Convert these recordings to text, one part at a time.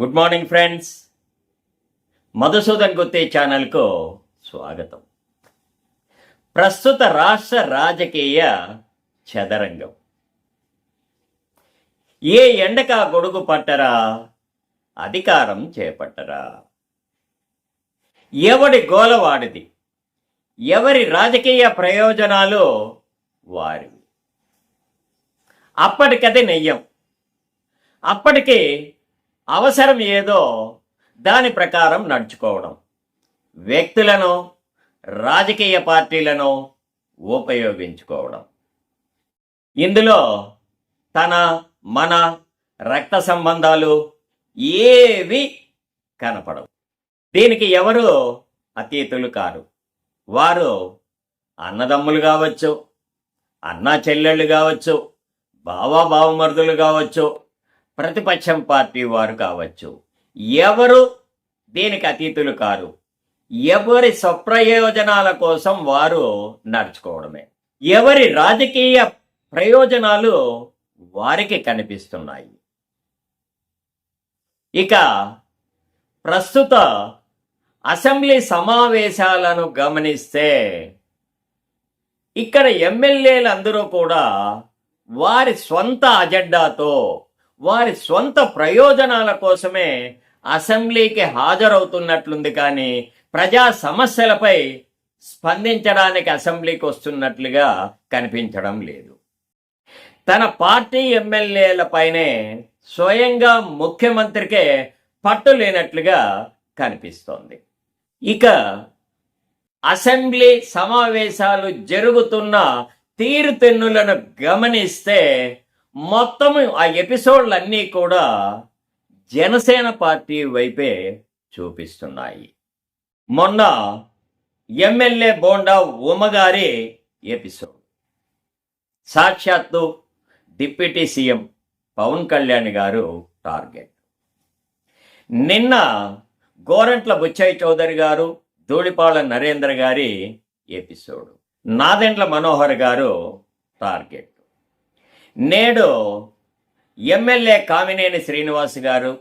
Good morning friends Madhusudan Gutte ఛానల్కు స్వాగతం. ప్రస్తుత రాష్ట్ర రాజకీయ చదరంగం. ఏ ఎండక గొడుగు పట్టరా? అధికారం చేపట్టరా? ఎవడి గోలవాడిది ఎవరి రాజకీయ ప్రయోజనాలు వారివి? అప్పటికది నెయ్యం. అప్పటికి అవసరం ఏదో దాని ప్రకారం నడుచుకోవడం. వ్యక్తులను రాజకీయ పార్టీలను ఉపయోగించుకోవడం. ఇందులో తన మన రక్త సంబంధాలు ఏవి కనపడవు. దీనికి ఎవరు అతీతులు కారు? వారు అన్నదమ్ములు కావచ్చు అన్నా చెల్లెళ్ళు కావచ్చు బావా బావమరుదులు కావచ్చు ప్రతిపక్షం పార్టీ వారు కావచ్చు. ఎవరు? దీనికి అతీతులు కారు. ఎవరి స్వప్రయోజనాల కోసం వారు నడుచుకోవడమే. ఎవరి రాజకీయ ప్రయోజనాలు వారికి కనిపిస్తున్నాయి. ఇక ప్రస్తుత అసెంబ్లీ సమావేశాలను గమనిస్తే ఇక్కడ ఎమ్మెల్యేలు అందరూ కూడా వారి స్వంత అజెండాతో వారి సొంత ప్రయోజనాల కోసమే అసెంబ్లీకి హాజరవుతున్నట్లుంది కానీ ప్రజా సమస్యలపై స్పందించడానికి అసెంబ్లీకి వస్తున్నట్లుగా కనిపించడం లేదు. తన పార్టీ ఎమ్మెల్యేలపైనే స్వయంగా ముఖ్యమంత్రికే పట్టు లేనట్లుగా కనిపిస్తోంది. ఇక అసెంబ్లీ సమావేశాలు జరుగుతున్న తీరుతెన్నులను గమనిస్తే మొత్తం ఆ ఎపిసోడ్లన్నీ కూడా జనసేన పార్టీ వైపే చూపిస్తున్నాయి. మొన్న ఎమ్మెల్యే బోండా ఉమగారి ఎపిసోడ్. సాక్షాత్తు డిప్యూటీ సీఎం పవన్ కళ్యాణ్ గారు టార్గెట్. నిన్న గోరంట్ల బుచ్చయ్య చౌదరి గారు ధూళిపాళ నరేంద్ర గారి ఎపిసోడ్. నాదెండ్ల మనోహర్ గారు టార్గెట్. నేడు ఎమ్మెల్యే కామినేని శ్రీనివాస్ గారు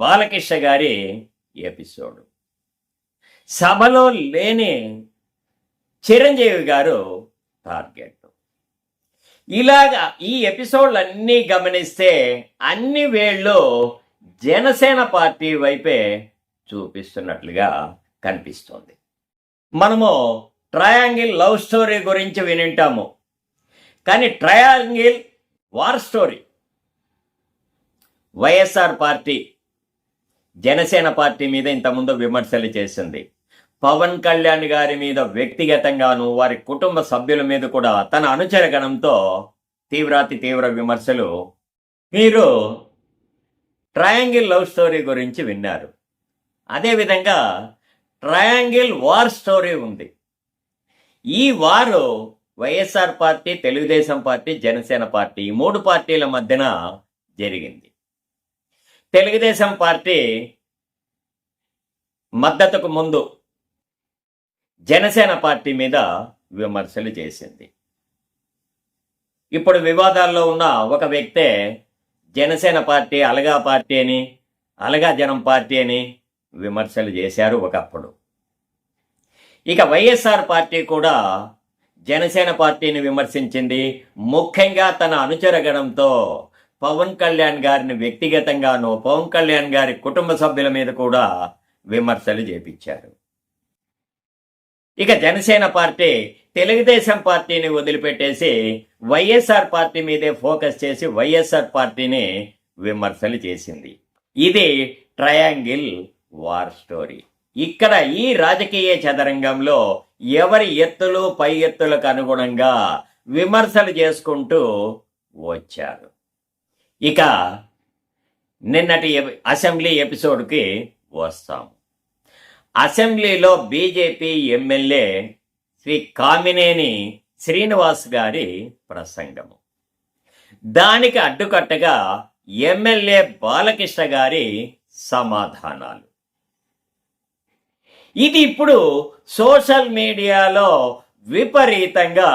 బాలకృష్ణ గారి ఎపిసోడ్. సభలో లేని చిరంజీవి గారు టార్గెట్. ఇలాగా ఈ ఎపిసోడ్లన్నీ గమనిస్తే అన్ని వేళ్ళు జనసేన పార్టీ వైపే చూపిస్తున్నట్లుగా కనిపిస్తోంది. మనము ట్రయాంగిల్ లవ్ స్టోరీ గురించి వినింటాము. కానీ triangle war story. YSR party Janasena party మీద ఇంతకుముందు విమర్శలు చేసింది. పవన్ కళ్యాణ్ గారి మీద వ్యక్తిగతంగాను వారి కుటుంబ సభ్యుల మీద కూడా తన అనుచరగణంతో తీవ్రాతి తీవ్ర విమర్శలు. మీరు ట్రయాంగిల్ లవ్ స్టోరీ గురించి విన్నారు. అదేవిధంగా ట్రయాంగిల్ వార్ స్టోరీ ఉంది. ఈ వారు YSR party Telugu Desam party Janasena party ఈ మూడు పార్టీల మధ్యన జరిగింది. తెలుగుదేశం పార్టీ మద్దతుకు ముందు జనసేన పార్టీ మీద విమర్శలు చేసింది. ఇప్పుడు వివాదాల్లో ఉన్న ఒక వ్యక్తే జనసేన పార్టీ అలగా పార్టీ అని అలగా జనం పార్టీ అని విమర్శలు చేశారు ఒకప్పుడు. ఇక వైఎస్ఆర్ పార్టీ కూడా జనసేన పార్టీని విమర్శించింది. ముఖ్యంగా తన అనుచరగణంతో పవన్ కళ్యాణ్ గారిని వ్యక్తిగతంగాను పవన్ కళ్యాణ్ గారి కుటుంబ సభ్యుల మీద కూడా విమర్శలు చేపించారు. ఇక జనసేన పార్టీ తెలుగుదేశం పార్టీని వదిలిపెట్టేసి వైఎస్ఆర్ పార్టీ మీదే ఫోకస్ చేసి వైఎస్ఆర్ పార్టీని విమర్శలు చేసింది. ఇది ట్రయాంగిల్ వార్ స్టోరీ. ఇక్కడ ఈ రాజకీయ చదరంగంలో ఎవరి ఎత్తులు పై ఎత్తులకు అనుగుణంగా విమర్శలు చేసుకుంటూ వచ్చారు. ఇక నిన్నటి అసెంబ్లీ ఎపిసోడ్కి వస్తాం అసెంబ్లీలో బీజేపీ ఎమ్మెల్యే శ్రీ కామినేని శ్రీనివాస్ గారి ప్రసంగము. దానికి అడ్డుకట్టగా ఎమ్మెల్యే బాలకృష్ణ గారి సమాధానాలు. ఇది ఇప్పుడు సోషల్ మీడియాలో విపరీతంగా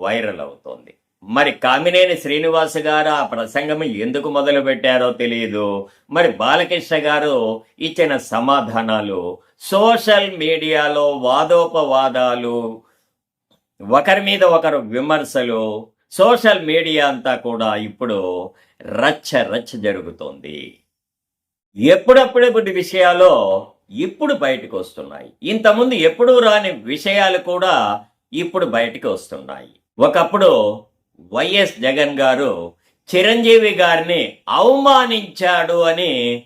వైరల్ అవుతోంది. మరి కామినేని శ్రీనివాస్ గారు ఆ ప్రసంగం ఎందుకు మొదలు పెట్టారో తెలియదు మరి బాలకృష్ణ గారు ఇచ్చిన సమాధానాలు సోషల్ మీడియాలో వాదోపవాదాలు ఒకరి మీద ఒకరు విమర్శలు సోషల్ మీడియా అంతా కూడా ఇప్పుడు రచ్చ రచ్చ జరుగుతోంది. ఎప్పుడప్పుడప్పుడు విషయాలు ఇప్పుడు బయటకు వస్తున్నాయి. ఇంతకుముందు ఎప్పుడూ రాని విషయాలు కూడా ఇప్పుడు బయటకు వస్తున్నాయి. ఒకప్పుడు వైఎస్ జగన్ గారు చిరంజీవి గారిని అవమానించాడు అని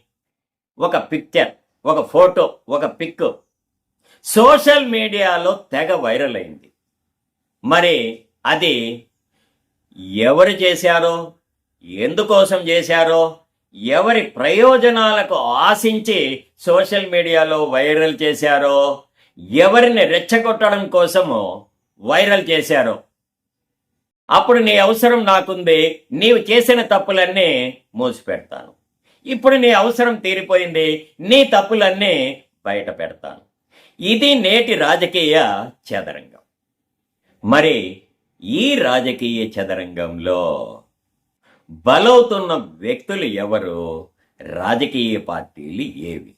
ఒక పిక్చర్ ఒక ఫోటో ఒక పిక్ సోషల్ మీడియాలో తెగ వైరల్ అయింది. మరి అది ఎవరు చేశారో ఎందుకోసం చేశారో ఎవరి ప్రయోజనాలకు ఆశించి సోషల్ మీడియాలో వైరల్ చేశారో ఎవరిని రెచ్చగొట్టడం కోసము వైరల్ చేశారో. అప్పుడు నీ అవసరం నాకుంది నీవు చేసిన తప్పులన్నీ మూసిపెడతాను. ఇప్పుడు నీ అవసరం తీరిపోయింది నీ తప్పులన్నీ బయట పెడతాను. ఇది నేటి రాజకీయ చదరంగం. మరి ఈ రాజకీయ చదరంగంలో బలవుతున్న వ్యక్తులు ఎవరు రాజకీయ పార్టీలు ఏవి?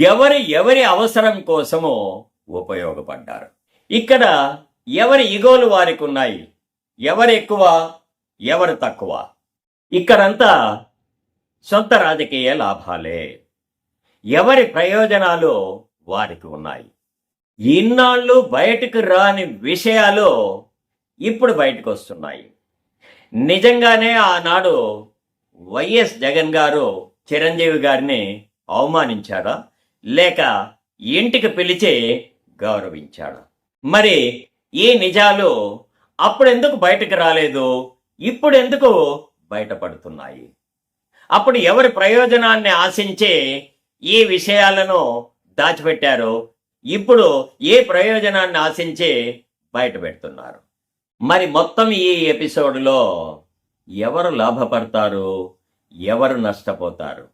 ఎవరు ఎవరి అవసరం కోసమో ఉపయోగపడ్డారు. ఇక్కడ ఎవరి ఇగోలు వారికి ఉన్నాయి? ఎవరు ఎక్కువ? ఎవరు తక్కువ? ఇక్కడంతా సొంత రాజకీయ లాభాలే. ఎవరి ప్రయోజనాలు వారికి ఉన్నాయి? ఇన్నాళ్ళు బయటకు రాని విషయాలు ఇప్పుడు బయటకు వస్తున్నాయి నిజంగానే ఆనాడు వైఎస్ జగన్ గారు చిరంజీవి గారిని అవమానించాడా లేక ఇంటికి పిలిచి గౌరవించాడా మరి ఈ నిజాలు అప్పుడెందుకు బయటకు రాలేదు? ఇప్పుడు ఎందుకు బయటపడుతున్నాయి? అప్పుడు ఎవరి ప్రయోజనాన్ని ఆశించి ఈ విషయాలను దాచిపెట్టారు? ఇప్పుడు ఏ ప్రయోజనాన్ని ఆశించి బయట పెడుతున్నారు మరి మొత్తం ఈ ఎపిసోడ్లో ఎవరు లాభపడతారు? ఎవరు నష్టపోతారు?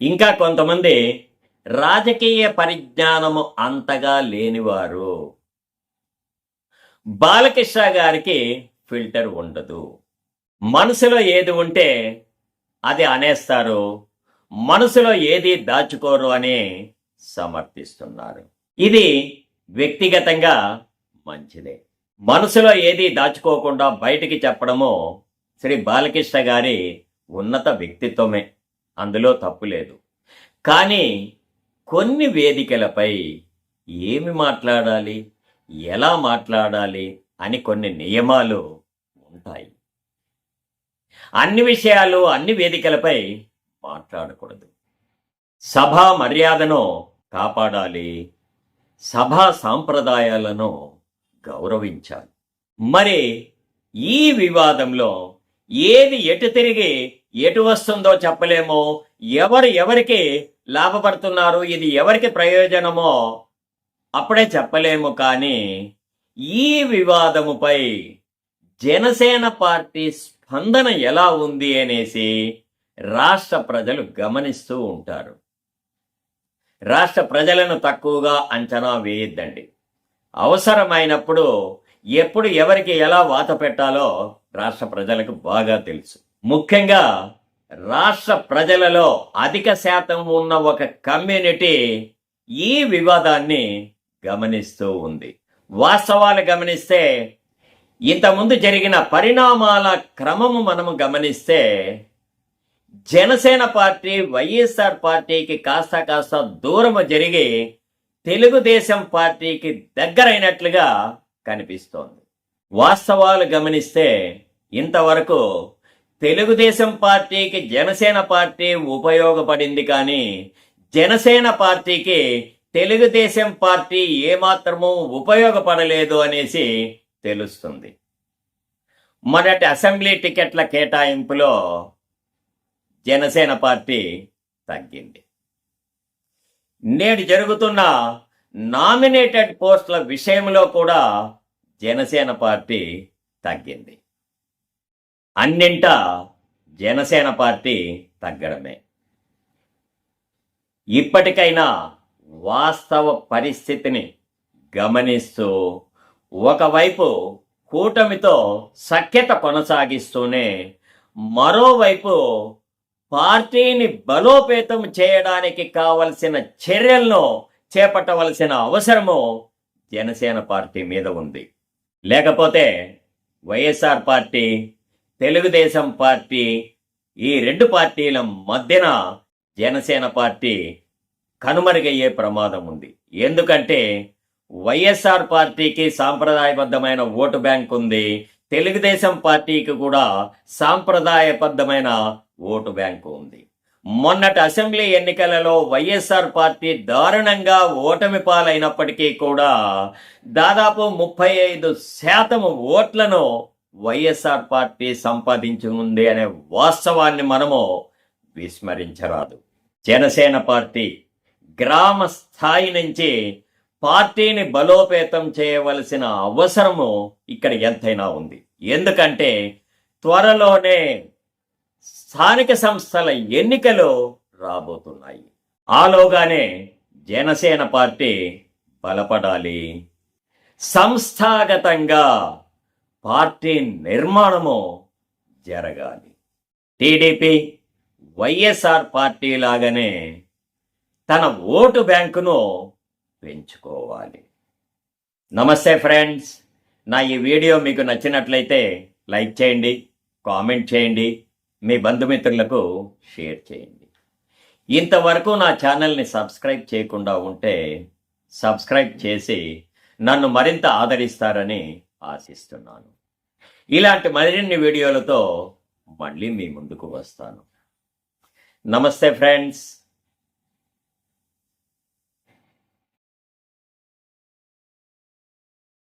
ఇంకా కొంతమంది రాజకీయ పరిజ్ఞానము అంతగా లేనివారు. బాలకృష్ణ గారికి ఫిల్టర్ ఉండదు. మనసులో ఏది ఉంటే అది అనేస్తారు. మనసులో ఏది దాచుకోరు అని సమర్థిస్తున్నారు. ఇది వ్యక్తిగతంగా మంచిదే. మనసులో ఏది దాచుకోకుండా బయటికి చెప్పడము శ్రీ బాలకృష్ణ గారి ఉన్నత వ్యక్తిత్వమే. అందులో తప్పు లేదు. కానీ కొన్ని వేదికలపై ఏమి మాట్లాడాలి ఎలా మాట్లాడాలి అని కొన్ని నియమాలు ఉంటాయి. అన్ని విషయాలు అన్ని వేదికలపై మాట్లాడకూడదు. సభా మర్యాదను కాపాడాలి. సభా సాంప్రదాయాలను గౌరవించాలి. మరి ఈ వివాదంలో ఏది ఎటు తిరిగి ఎటు వస్తుందో చెప్పలేమో ఎవరు ఎవరికి లాభపడుతున్నారు ఇది ఎవరికి ప్రయోజనమో అప్పుడే చెప్పలేము కానీ ఈ వివాదముపై జనసేన పార్టీ స్పందన ఎలా ఉంది అనేసి రాష్ట్ర ప్రజలు గమనిస్తూ ఉంటారు. రాష్ట్ర ప్రజలను తక్కువగా అంచనా వేయద్దండి. అవసరమైనప్పుడు ఎప్పుడు ఎవరికి ఎలా వాత పెట్టాలో రాష్ట్ర ప్రజలకు బాగా తెలుసు. ముఖ్యంగా రాష్ట్ర ప్రజలలో అధిక శాతం ఉన్న ఒక కమ్యూనిటీ ఈ వివాదాన్ని గమనిస్తూ ఉంది. వాస్తవాలు గమనిస్తే ఇంతకుముందు జరిగిన పరిణామాల క్రమము మనము గమనిస్తే జనసేన పార్టీ వైఎస్ఆర్ పార్టీకి కాస్త కాస్త దూరము జరిగి తెలుగుదేశం పార్టీకి దగ్గరైనట్లుగా కనిపిస్తోంది. వాస్తవాలు గమనిస్తే ఇంతవరకు తెలుగుదేశం పార్టీకి జనసేన పార్టీ ఉపయోగపడింది కానీ జనసేన పార్టీకి తెలుగుదేశం పార్టీ ఏమాత్రము ఉపయోగపడలేదు అనేసి తెలుస్తుంది. మొదటి అసెంబ్లీ టికెట్ల కేటాయింపులో జనసేన పార్టీ తగ్గింది. నేడు జరుగుతున్న నామినేటెడ్ పోస్టుల విషయంలో కూడా జనసేన పార్టీ తగ్గింది. అన్నింట జనసేన పార్టీ తగ్గడమే. ఇప్పటికైనా వాస్తవ పరిస్థితిని గమనిస్తూ ఒకవైపు కూటమితో సఖ్యత కొనసాగిస్తూనే మరోవైపు పార్టీని బలోపేతం చేయడానికి కావలసిన చర్యలను చేపట్టవలసిన అవసరము జనసేన పార్టీ మీద ఉంది. లేకపోతే వైఎస్ఆర్ పార్టీ తెలుగుదేశం పార్టీ ఈ రెండు పార్టీల మధ్యన జనసేన పార్టీ కనుమరుగయ్యే ప్రమాదం ఉంది. ఎందుకంటే వైఎస్ఆర్ పార్టీకి సాంప్రదాయబద్ధమైన ఓటు బ్యాంక్ ఉంది. తెలుగుదేశం పార్టీకి కూడా సాంప్రదాయబద్ధమైన ఓటు బ్యాంకు ఉంది. మొన్నటి అసెంబ్లీ ఎన్నికలలో వైఎస్ఆర్ పార్టీ దారుణంగా ఓటమి పాలైనప్పటికీ కూడా దాదాపు ముప్పై ఐదు శాతం ఓట్లను వైఎస్ఆర్ పార్టీ సంపాదించి ఉంది అనే వాస్తవాన్ని మనము విస్మరించరాదు. జనసేన పార్టీ గ్రామ స్థాయి నుంచి పార్టీని బలోపేతం చేయవలసిన అవసరము ఇక్కడ ఎంతైనా ఉంది. ఎందుకంటే త్వరలోనే స్థానిక సంస్థల ఎన్నికలు రాబోతున్నాయి. ఆలోగానే జనసేన పార్టీ బలపడాలి. సంస్థాగతంగా పార్టీ నిర్మాణము జరగాలి. టీడీపీ వైఎస్ఆర్ పార్టీ లాగానే తన ఓటు బ్యాంకును పెంచుకోవాలి. నమస్తే ఫ్రెండ్స్. నా ఈ వీడియో మీకు నచ్చినట్లయితే లైక్ చేయండి కామెంట్ చేయండి మీ బంధుమిత్రులకు షేర్ చేయండి. ఇంతవరకు నా ఛానల్ని సబ్స్క్రైబ్ చేయకుండా ఉంటే సబ్స్క్రైబ్ చేసి నన్ను మరింత ఆదరిస్తారని ఆశిస్తున్నాను. ఇలాంటి మరిన్ని వీడియోలతో మళ్ళీ మీ ముందుకు వస్తాను. నమస్తే ఫ్రెండ్స్.